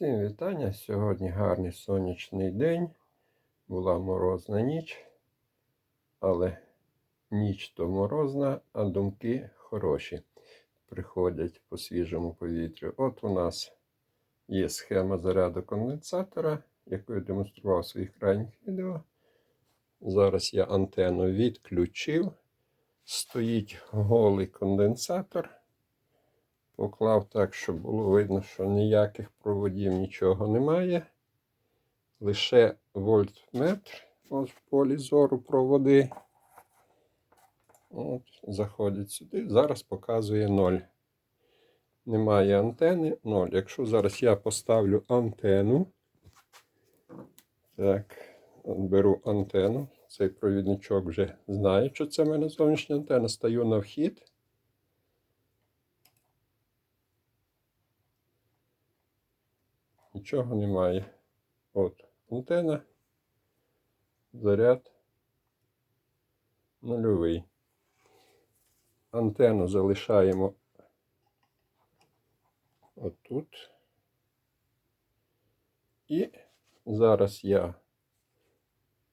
Всім вітання. Сьогодні гарний сонячний день. Була морозна ніч, але ніч то морозна, а думки хороші. Приходять по свіжому повітрю. От у нас є схема заряду конденсатора, яку я демонстрував в своїх крайніх відео. Зараз я антенну відключив. Стоїть голий конденсатор. Поклав так, щоб було видно, що ніяких проводів нічого немає. Лише вольтметр ось в полі зору проводи. От, Заходить сюди. Зараз показує 0. Немає антени 0. Якщо зараз я поставлю антенну, так, беру антенну. Цей провідничок вже знає, що це в мене зовнішня антенна. Стаю на вхід. Нічого немає. От антена, заряд нульовий. Антенну залишаємо отут. І зараз я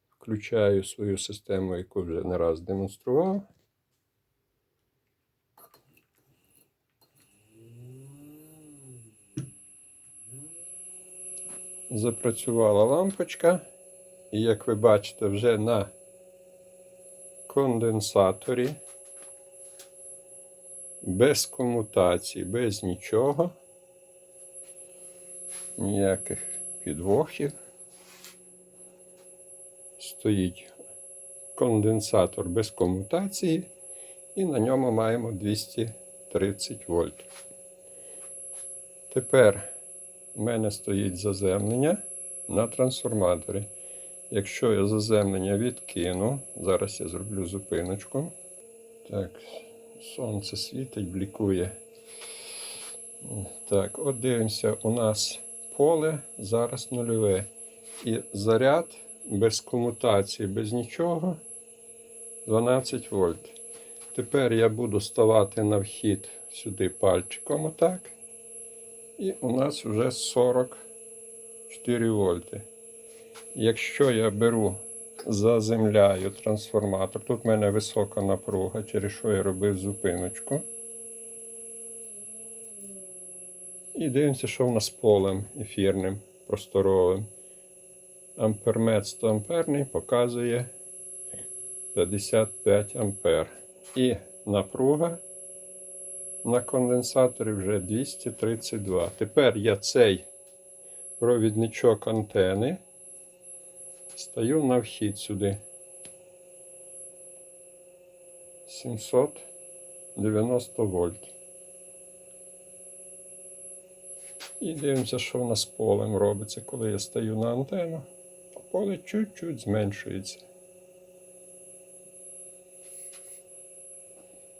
включаю свою систему, яку вже не раз демонстрував. Запрацювала лампочка. І як ви бачите, вже на конденсаторі, без комутації, без нічого, ніяких підвохів. Стоїть конденсатор без комутації, і на ньому маємо 230 вольт. Тепер у мене стоїть заземлення на трансформаторі. Якщо я заземлення відкину, зараз я зроблю зупиночку. Так, сонце світить, блікує. Так, от дивимося, у нас поле зараз нульове. І заряд без комутації, без нічого 12 вольт. Тепер я буду ставати на вхід сюди пальчиком отак. І у нас вже 44 вольти. Якщо я беру, заземляю трансформатор, тут в мене висока напруга, через що я робив зупиночку. І дивимося, що в нас полем ефірним, просторовим. Ампермет 100 амперний показує 55 ампер. І напруга на конденсаторі вже 232. Тепер я цей провідничок антени стаю на вхід сюди. 790 вольт. І дивимося, що в нас полем робиться, коли я стаю на антенну. Поле чуть-чуть зменшується.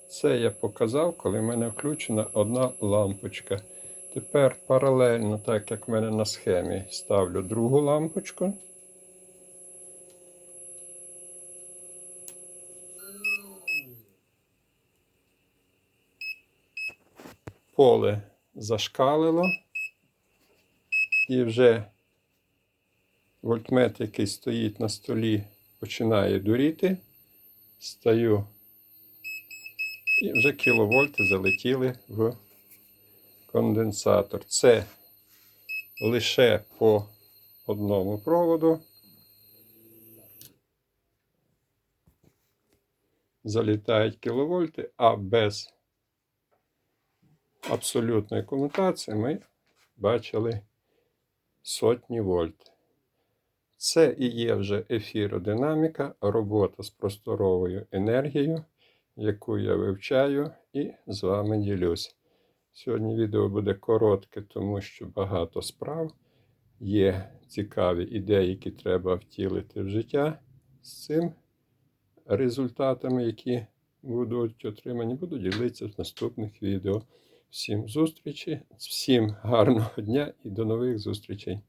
Це я показав, коли в мене включена одна лампочка. Тепер паралельно, так як в мене на схемі, ставлю другу лампочку. Поле зашкалило. І вже вольтмет, який стоїть на столі, починає дуріти. Стаю і вже кіловольти залетіли в конденсатор. Це лише по одному проводу. Залітають кіловольти, а без абсолютної комутації ми бачили сотні вольт. Це і є вже ефіродинаміка, робота з просторовою енергією яку я вивчаю і з вами ділюсь. Сьогодні відео буде коротке, тому що багато справ є цікаві ідеї, які треба втілити в життя. З цим результатами, які будуть отримані, буду ділитися в наступних відео. Всім зустрічі, всім гарного дня і до нових зустрічей!